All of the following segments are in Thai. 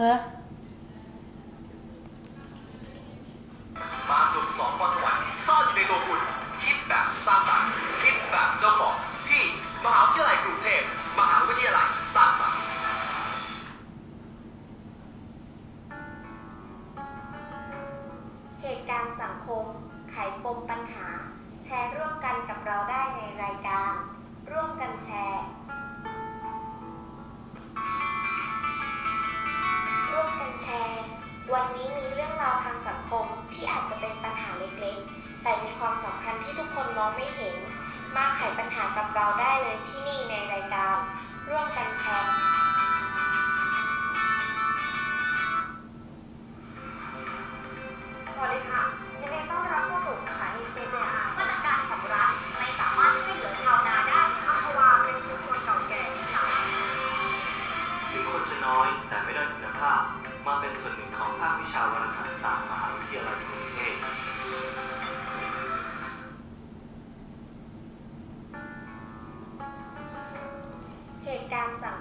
อะไรนะมาฝึกสอนพรสวรรค์ที่ซ่อนอยู่ในตัวคุณ คิดแบบสร้างสรรค์คิดแบบเจ้าของที่มหาวิทยาลัยกรุ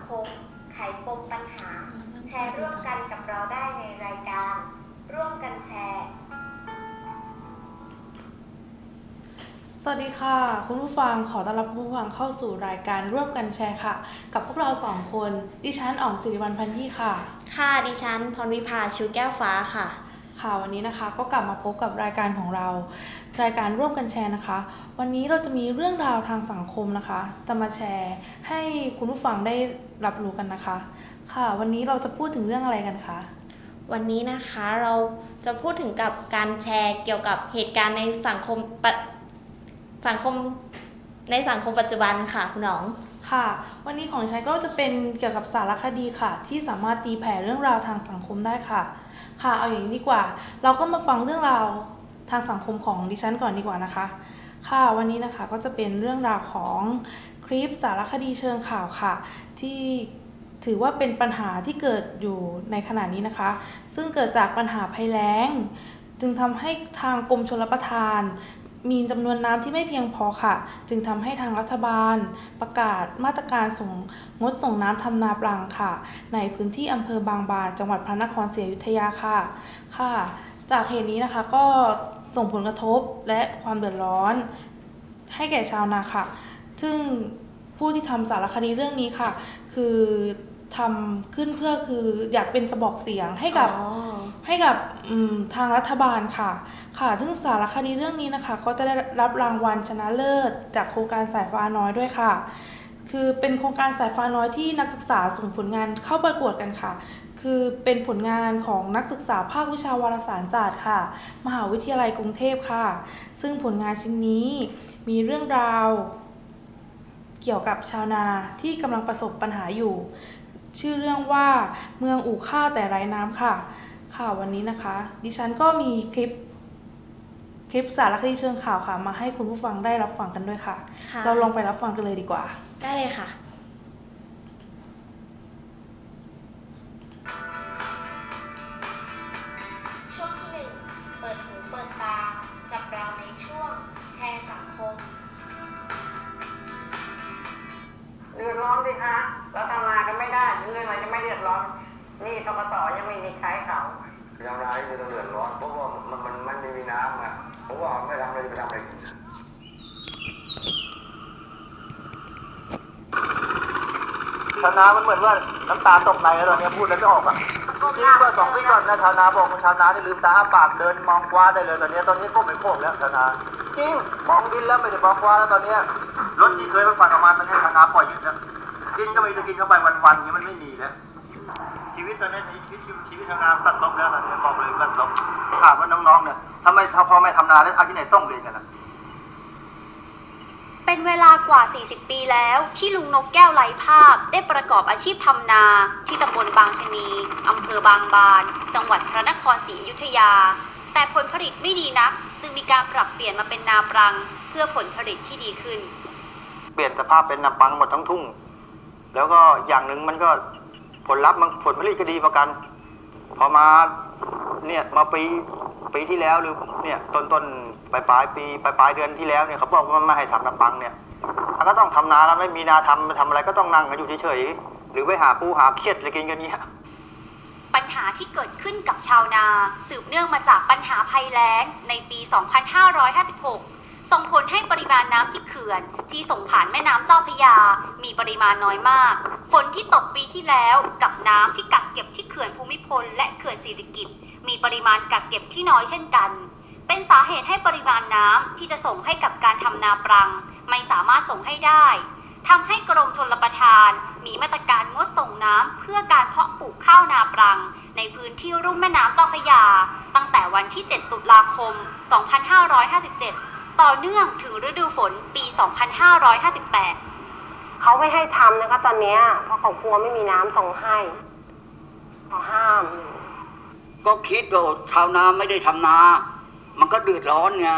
คม ไขปมปัญหา แชร์ร่วมกันกับเราได้ในรายการ ร่วมกันแชร์ สวัสดีค่ะ คุณผู้ฟังขอต้อนรับคุณผู้ฟังเข้าสู่รายการร่วมกันแชร์ค่ะ กับพวกเราสองคน ดิฉันอ๋องสิริวัลพันธ์ยี่ค่ะ ค่ะ ดิฉันพรวิภาชูแก้วฟ้าค่ะ ค่ะวันนี้นะคะก็กลับมาพบกับรายการของเรา รายการร่วมกันแชร์นะคะ วันนี้เราจะมีเรื่องราวทางสังคมนะคะ จะมาแชร์ให้คุณผู้ฟังได้รับรู้กันนะคะ ค่ะ วันนี้เราจะพูดถึงเรื่องอะไรกันคะวันนี้นะคะเราจะพูดถึงกับการแชร์เกี่ยวกับเหตุการณ์ในสังคมปสังคม ในสังคมปัจจุบันค่ะคุณหนอง ค่ะ วันนี้ของดิฉันก็จะเป็นเกี่ยวกับสารคดีค่ะ ที่สามารถตีแผ่เรื่องราวทางสังคมได้ค่ะ ค่ะ เอาอย่างนี้ดีกว่า เราก็มาฟังเรื่องราวทางสังคมของดิฉันก่อนดีกว่านะคะ ค่ะ วันนี้นะคะก็จะเป็นเรื่องราวของคลิปสารคดีเชิงข่าวค่ะ ที่ถือว่าเป็นปัญหาที่เกิดอยู่ในขณะนี้นะคะ ซึ่งเกิดจากปัญหาภัยแล้ง จึงทำให้ทางกรมชลประทาน มีจำนวนน้ำที่ไม่เพียงพอค่ะ จึงทำให้ทางรัฐบาล ประกาศมาตรการส่งงดส่งน้ำทำนาปลังค่ะ ในพื้นที่อำเภอบางบาน จังหวัดพระนครศรีอยุธยาค่ะค่ะ จากเหตุนี้นะคะก็ส่งผลกระทบและความเดือดร้อน ให้แก่ชาวนาค่ะ ซึ่งผู้ที่ทำสารคดีเรื่องนี้ค่ะ คือ ทำขึ้นเพื่อคืออยากเป็นกระบอกเสียงให้กับให้กับอืมทางรัฐบาลค่ะ ค่ะซึ่งสารคดีเรื่องนี้นะคะ ก็จะได้รับรางวัลชนะเลิศ จากโครงการสายฟ้าน้อยด้วยค่ะ คือเป็นโครงการสายฟ้าน้อยที่นักศึกษาส่งผลงานเข้าประกวดกันค่ะ คือเป็นผลงานของนักศึกษาภาควิชาวารสารศาสตร์ค่ะ มหาวิทยาลัยกรุงเทพค่ะ ซึ่งผลงานชิ้นนี้มีเรื่องราว เกี่ยวกับชาวนาที่กำลังประสบปัญหาอยู่ ชื่อเรื่องว่าเมืองอู่ข้าวแต่ไร้น้ำค่ะ ค่ะวันนี้นะคะ ดิฉันก็มีคลิป คลิปสารคดีเชิงข่าวค่ะ มาให้คุณผู้ฟังได้รับฟังกันด้วยค่ะค่ะเราลองไปรับฟังกันเลยดีกว่า ได้เลยค่ะ ชาวนาที่ต้องเดือดร้อนเพราะว่ามันมันมันไม่มีน้ำอะเพราะว่าไม่ทำอะไรจะไปทำอะไรชาวนามันเหมือนว่าน้ำตาตกในแล้วตอนนี้พูดแล้วไม่ออกอะจริงเมื่อสองปีก่อนนะชาวนาบอกว่าชาวนาที่ลืมตาปากเดินมองกว้าได้เลยตอนนี้ตอนนี้ก็ไม่โค้งแล้วชาวนาจริงมองดินแล้วไม่ได้มองกว้าแล้วตอนนี้รถที่เคยไปปั่นออกมาตอนนี้ชาวนาปล่อยหยุดแล้วกินก็ไม่ได้กินเข้าไปวันๆอย่างนี้มันไม่มีแล้ว ชีวิตตอนนี้ชีวิตชีวิตทำนาตัดซบแล้วตอนนี้บอกเลยตัดซบถามว่าน้องๆเนี่ยทำไมถ้าพ่อแม่ทำนาแล้วเอาที่ไหนส่งเรียนกันล่ะเป็นเวลากว่า 40 ปีแล้ว ที่ลุงนกแก้วไร้ภาพ ได้ประกอบอาชีพทำนา ที่ตำบลบางชะนีอำเภอบางบาน จังหวัดพระนครศรีอยุธยา แต่ผลผลิตไม่ดีนัก จึงมีการปรับเปลี่ยนมาเป็นนาปรัง เพื่อผลผลิตที่ดีขึ้น เปลี่ยนสภาพเป็นนาปังหมดทั้งทุ่ง แล้วก็อย่างหนึ่งมันก็ ผลลัพธ์มันผลผลิตก็ดีประกัน พอมาเนี่ยมาปีปีที่แล้วหรือเนี่ยต้นต้นปลายปลายปีปลายปลายเดือนที่แล้วเนี่ยเขาบอกว่ามันไม่ให้ทำนาปังเนี่ยก็ต้องทำนากันไม่มีนาทำทำอะไรก็ต้องนั่งกันอยู่เฉยๆหรือไปหาปูหาเครียดอะไรกินกันเงี้ยปัญหาที่เกิดขึ้นกับชาวนา สืบเนื่องมาจากปัญหาภัยแล้งในปี 2556 ส่งผลให้ปริมาณน้ำที่เขื่อน ที่ส่งผ่านแม่น้ำเจ้าพยา มีปริมาณน้อยมาก ฝนที่ตกปีที่แล้วกับน้ำที่กักเก็บที่เขื่อนภูมิพล และเขื่อนสิริกิติ์มีปริมาณกักเก็บที่น้อยเช่นกัน เป็นสาเหตุให้ปริมาณน้ำที่จะส่งให้กับการทำนาปรัง ไม่สามารถส่งให้ได้ทำให้กรมชลประทาน มีมาตรการงดส่งน้ำเพื่อการเพาะปลูกข้าวนาปรัง ในพื้นที่รุ่มแม่น้ำเจ้าพยา ตั้งแต่วันที่ 7 ตุลาคม 2557 ต่อเนื่องถึงฤดูฝนปี 2558 เขาไม่ให้ทำนะคะตอนเนี้ยเพราะเขากลัวไม่มีน้ำส่งให้เขาห้าม ก็คิดว่าชาวนาไม่ได้ทำนา มันก็เดือดร้อนไง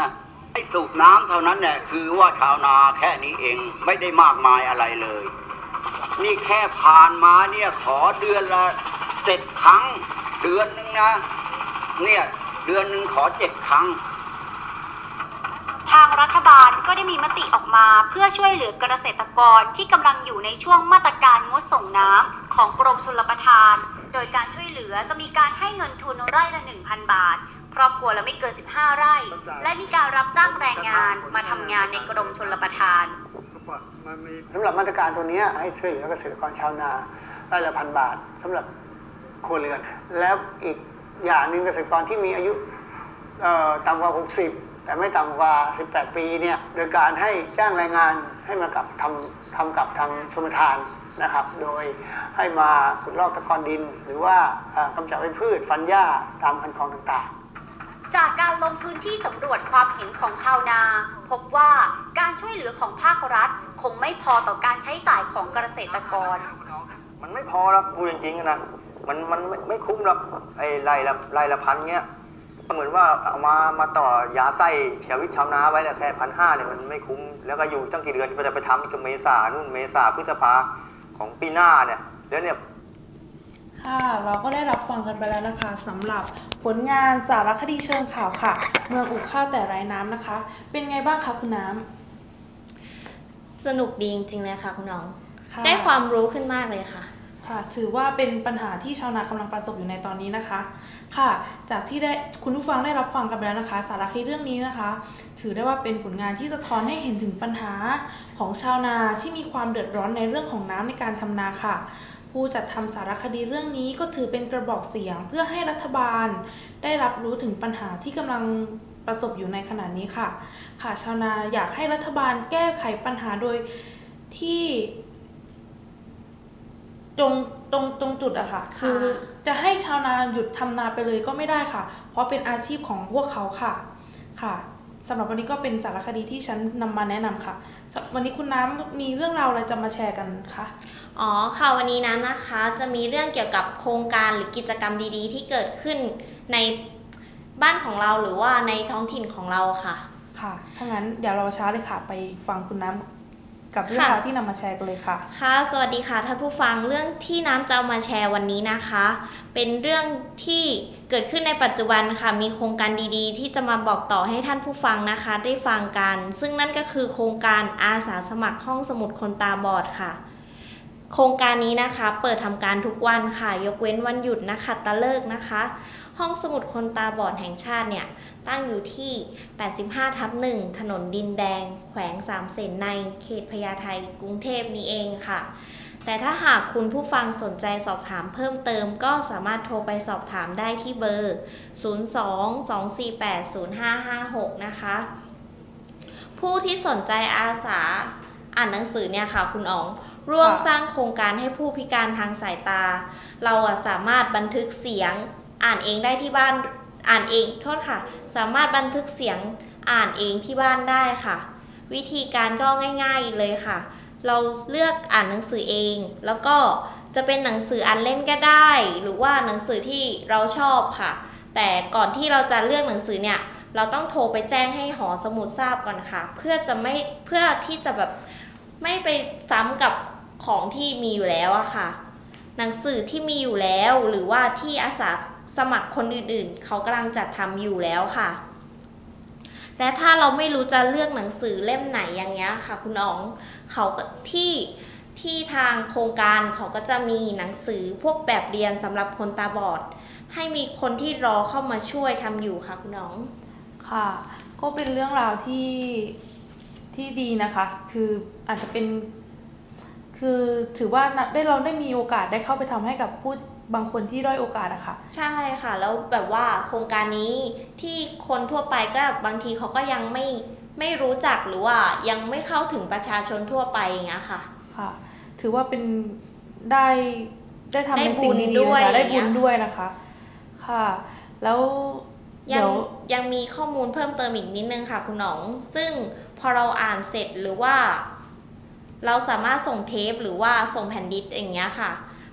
ไอ้สูบน้ำเท่านั้นแหละคือว่าชาวนาแค่นี้เองไม่ได้มากมายอะไรเลย นี่แค่ผ่านมาเนี่ยขอเดือนละเจ็ดครั้ง เดือนหนึ่งนะ เนี่ยเดือนหนึ่งขอเจ็ดครั้งทาง รัฐบาลก็ได้มีมติออกมาเพื่อช่วยเหลือเกษตรกรที่กำลังอยู่ในช่วงมาตรการงดส่งน้ำของกรมชลประทาน โดยการช่วยเหลือจะมีการให้เงินทุนไร่ละ 1,000 บาท ครอบครัวละไม่เกิน 15 ไร่ และมีการรับจ้างแรงงานมาทำงานในกรมชลประทานสำหรับมาตรการตัวนี้ให้ช่วยเหลือเกษตรกรชาวนาไร่ละพันบาทสำหรับครัวเรือนแล้วอีกอย่างหนึ่งเกษตรกรที่มีอายุต่ำกว่า 60 แต่ไม่ต่ำกว่า 18 ปีเนี่ยโดยการให้จ้างแรงงานให้มากับทำทำกับทางชมทานนะครับ โดยให้มาขุดลอกตะกอนดิน หรือว่าเอ่อกำจัดไม้พืชฟันหญ้าตามคันคลองต่างๆ จากการลงพื้นที่สำรวจความเห็นของชาวนา พบว่าการช่วยเหลือของภาครัฐ คงไม่พอต่อการใช้จ่ายของเกษตรกร มันไม่พอหรอกพูดจริงๆนะมันมันไม่ไม่คุ้มหรอกไอ้ไร่ละไร่ละพันเงี้ย เหมือนว่าเอามามาต่อยาไส้ชีวิตชาวนาไว้แต่แค่พันห้าเนี่ยมันไม่คุ้ม แล้วก็อยู่ตั้งกี่เดือนก็จะไปทำกับเมษานู่นเมษาพฤษภาของปีหน้าเนี่ยแล้วเนี่ยค่ะเราก็ได้รับฟังกันไปแล้วนะคะสำหรับผลงานสารคดีเชิงข่าวค่ะ เมืองอุข้าวแต่ไร้น้ำนะคะ เป็นไงบ้างคะคุณน้สนุกดีจริงๆเลยค่ะคุณน้องำค่ะ ได้ความรู้ขึ้นมากเลยค่ะ ค่ะ ถือว่าเป็นปัญหาที่ชาวนากำลังประสบอยู่ในตอนนี้นะคะ ค่ะ จากที่ได้คุณผู้ฟังได้รับฟังกันไปแล้วนะคะ สารคดีเรื่องนี้นะคะ ถือได้ว่าเป็นผลงานที่สะท้อนให้เห็นถึงปัญหาของชาวนาที่มีความเดือดร้อนในเรื่องของน้ำในการทำนาค่ะ ผู้จัดทำสารคดีเรื่องนี้ก็ถือเป็นกระบอกเสียงเพื่อให้รัฐบาล ได้รับรู้ถึงปัญหาที่กำลังประสบอยู่ในขณะนี้ค่ะ ค่ะชาวนาอยากให้รัฐบาลแก้ไขปัญหาโดยที่ ตรงตรงตรงจุดอะค่ะ คือจะให้ชาวนาหยุดทำนาไปเลยก็ไม่ได้ค่ะ เพราะเป็นอาชีพของพวกเขาค่ะค่ะสำหรับวันนี้ก็เป็นสารคดีที่ฉันนำมาแนะนำค่ะสำวันนี้คุณน้ำมีเรื่องราวอะไรจะมาแชร์กันคะอ๋อค่ะวันนี้น้ำนะคะ จะมีเรื่องเกี่ยวกับโครงการหรือกิจกรรมดีๆ ที่เกิดขึ้นในบ้านของเราหรือว่าในท้องถิ่นของเราค่ะ ค่ะถ้างั้นเดี๋ยวเราช้าเลยค่ะ ไปฟังคุณน้ำ กับเรื่องราวที่นำมาแชร์กันเลยค่ะ ค่ะ สวัสดีค่ะท่านผู้ฟังเรื่องที่น้ำจะเอามาแชร์วันนี้นะคะ เป็นเรื่องที่เกิดขึ้นในปัจจุบันค่ะ มีโครงการดีๆ ที่จะมาบอกต่อให้ท่านผู้ฟังนะคะ ได้ฟังกัน ซึ่งนั่นก็คือโครงการอาสาสมัครห้องสมุดคนตาบอดค่ะ โครงการนี้นะคะ เปิดทำการทุกวันค่ะ ยกเว้นวันหยุดนะคะตะเลิกนะคะ ห้องสมุดคนตาบอดแห่งชาติเนี่ย ตั้งอยู่ที่ 85 ทับ1ถนนดินแดง แขวงสามเสนใน เขตพญาไทกรุงเทพนี้เองค่ะ แต่ถ้าหากคุณผู้ฟังสนใจสอบถามเพิ่มเติม ก็สามารถโทรไปสอบถามได้ที่เบอร์ 02-248-0556 นะคะ ผู้ที่สนใจอาสาอ่านหนังสือเนี่ยค่ะ คุณอ๋อง ร่วมสร้างโครงการให้ผู้พิการทางสายตา เราอะสามารถบันทึกเสียงอ่านเองได้ที่บ้านอ่านเองโทษค่ะ สามารถบันทึกเสียงอ่านเองที่บ้านได้ค่ะ วิธีการก็ง่าย ๆเลยค่ะ เราเลือกอ่านหนังสือเอง แล้วก็จะเป็นหนังสืออ่านเล่นก็ได้ หรือว่าหนังสือที่เราชอบค่ะ แต่ก่อนที่เราจะเลือกหนังสือเนี่ยเราต้องโทรไปแจ้งให้หอสมุดทราบก่อนค่ะ เพื่อจะไม่เพื่อที่จะแบบไม่ไปซ้ำกับ ของที่มีอยู่แล้วอะค่ะ หนังสือที่มีอยู่แล้วหรือว่าที่อาสาสมัครคนอื่นๆ เขากำลังจัดทำอยู่แล้วค่ะ และถ้าเราไม่รู้จะเลือกหนังสือเล่มไหนอย่างเงี้ยค่ะ คุณอ๋องเขาก็ที่ที่ทางโครงการเขาก็จะมีหนังสือพวกแบบเรียนสำหรับคนตาบอด ให้มีคนที่รอเข้ามาช่วยทำอยู่ค่ะคุณน้องค่ะ ก็เป็นเรื่องราวที่ที่ดีนะคะ คืออาจจะเป็น คือถือว่าได้เราได้มีโอกาสได้เข้าไปทำให้กับผู้บางคนที่ด้อยโอกาสอะค่ะ ใช่ค่ะ แล้วแบบว่าโครงการนี้ที่คนทั่วไปก็บางทีเขาก็ยังไม่ไม่รู้จักหรือว่ายังไม่เข้าถึงประชาชนทั่วไปอย่างเงี้ยค่ะค่ะ ถือว่าเป็นได้ได้ทำได้ในสิ่งบุญดีด้ๆวยนะคะได้อย่างเงี้บุยญด้วยนะคะ ค่ะ แล้วยัเดี๋งยวยังมีข้อมูลเพิ่มเติมอีกนิดนึงค่ะ คุณหนอง ซึ่งพอเราอ่านเสร็จหรือว่า เราสามารถส่งเทปหรือว่าส่งแผ่นดิสก์อย่างเงี้ยค่ะ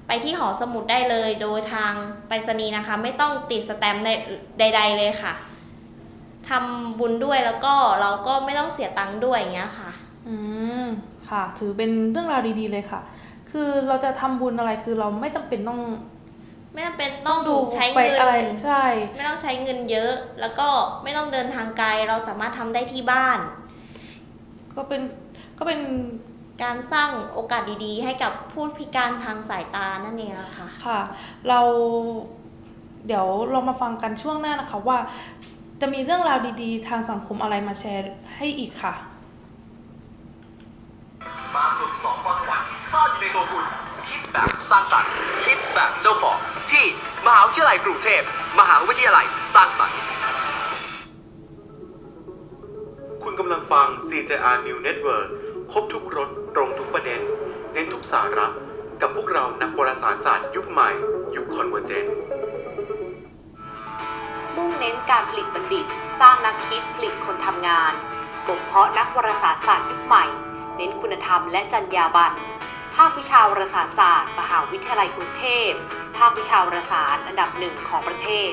ไปที่หอสมุดได้เลยโดยทางไปรษณีย์นะคะ ไม่ต้องติดสแตมป์ใด ๆ เลยค่ะทำบุญด้วยแล้วก็เราก็ไม่ต้องเสียตังค์ด้วยอย่างเงี้ยค่ะ อืมค่ะ ถือเป็นเรื่องราวดีๆเลยค่ะ คือเราจะทำบุญอะไรคือเราไม่จำเป็นต้องไม่จำเป็นต้องดูใช้ไปเงินอะไรใช่ ไม่ต้องใช้เงินเยอะ แล้วก็ไม่ต้องเดินทางไกลเราสามารถทำได้ที่บ้าน ก็เป็นก็เป็น การสร้างโอกาสดีๆ ให้กับผู้พิการทางสายตานั่นเองอะค่ะค่ะ เราเดี๋ยวเรามาฟังกันช่วงหน้านะคะว่า จะมีเรื่องราวดีๆ ทางสังคมอะไรมาแชร์ให้อีกค่ะมาฝึกสองพรสวรรค์ที่ซ่อนอยู่ในตัวคุณ คิดแบบสร้างสรรค์ คิดแบบเจ้าของที่มหาวิทยาลัยกรุงเทพมหาวิทยาลัยสร้างสรรค์ คุณกำลังฟัง CJR New Network ครบทุกรถตรงทุกประเด็น เน้นทุกสาระ กับพวกเรานักวารสารศาสตร์ยุคใหม่ ยุคคอนเวอร์เจนมุ่งเน้นการผลิตบัณฑิต สร้างนักคิดผลิตคนทำงานบ่มเพาะนักวารสารศาสตร์ยุคใหม่ เน้นคุณธรรมและจรรยาบรรณภาควิชาวารสารศาสตร์ มหาวิทยาลัยกรุงเทพภาควิชาวารสารอันดับหนึ่งของประเทศ